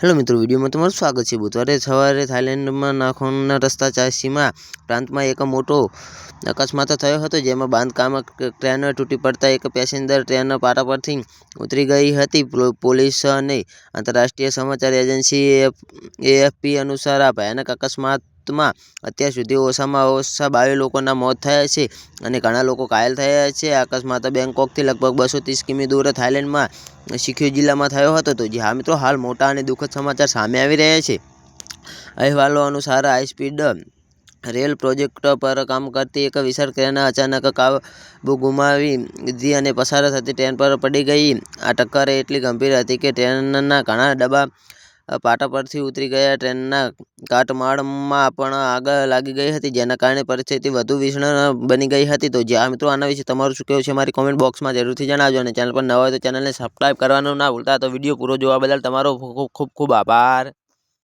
Hello મિત્રો, વિડીયોમાં તમારું સ્વાગત છે. બુધવારે સવારે થાઇલેન્ડમાં નાખોના રસ્તા ચાસીમા પ્રાંતમાં એક મોટો અકસ્માત થયો હતો, જેમાં બાંધકામ ટ્રેન તૂટી પડતા એક પેસેન્જર ટ્રેન પાટા પરથી ઉતરી ગઈ હતી. પોલીસ અને આંતરરાષ્ટ્રીય સમાચાર એજન્સી એએફપી અનુસાર આ ભયાનક અકસ્માતમાં અત્યાર સુધી ઓછામાં ઓછા બાવીસ લોકોના મોત થયા છે અને ઘણા લોકો ઘાયલ થયા છે. અકસ્માત બેંકોકથી લગભગ બસો ત્રીસ કિમી દૂર થાઇલેન્ડમાં સિક્યુ જિલ્લામાં થયો હતો તો જે હા મિત્રો, હાલ મોટા અને દુઃખદ સમાચાર સામે આવી રહ્યા છે. અહેવાલો અનુસાર હાઈસ્પીડ રેલ પ્રોજેક્ટ પર કામ કરતી એક વિશાળ ક્રેન અચાનક કાબુ ગુમાવી દીધી અને પસાર થતી ટ્રેન પર પડી ગઈ. આ ટક્કર એટલી ગંભીર હતી કે ટ્રેનના ઘણા ડબ્બા પાટા પરથી ઉતરી ગયા. ટ્રેનના કાટમાળમાં પણ આગ લાગી ગઈ હતી, જેના કારણે પરિસ્થિતિ વધુ વિષણ બની ગઈ હતી. તો જ્યાં મિત્રો આના વિશે તમારું શું કહેવું છે, મારી કોમેન્ટ બોક્સમાં જરૂરથી જણાવજો અને ચેનલ પર નવા હોય તો ચેનલને સબસ્ક્રાઈબ કરવાનું ના ભૂલતા. તો વીડિયો પૂરો જોવા બદલ તમારો ખૂબ ખૂબ ખૂબ આભાર.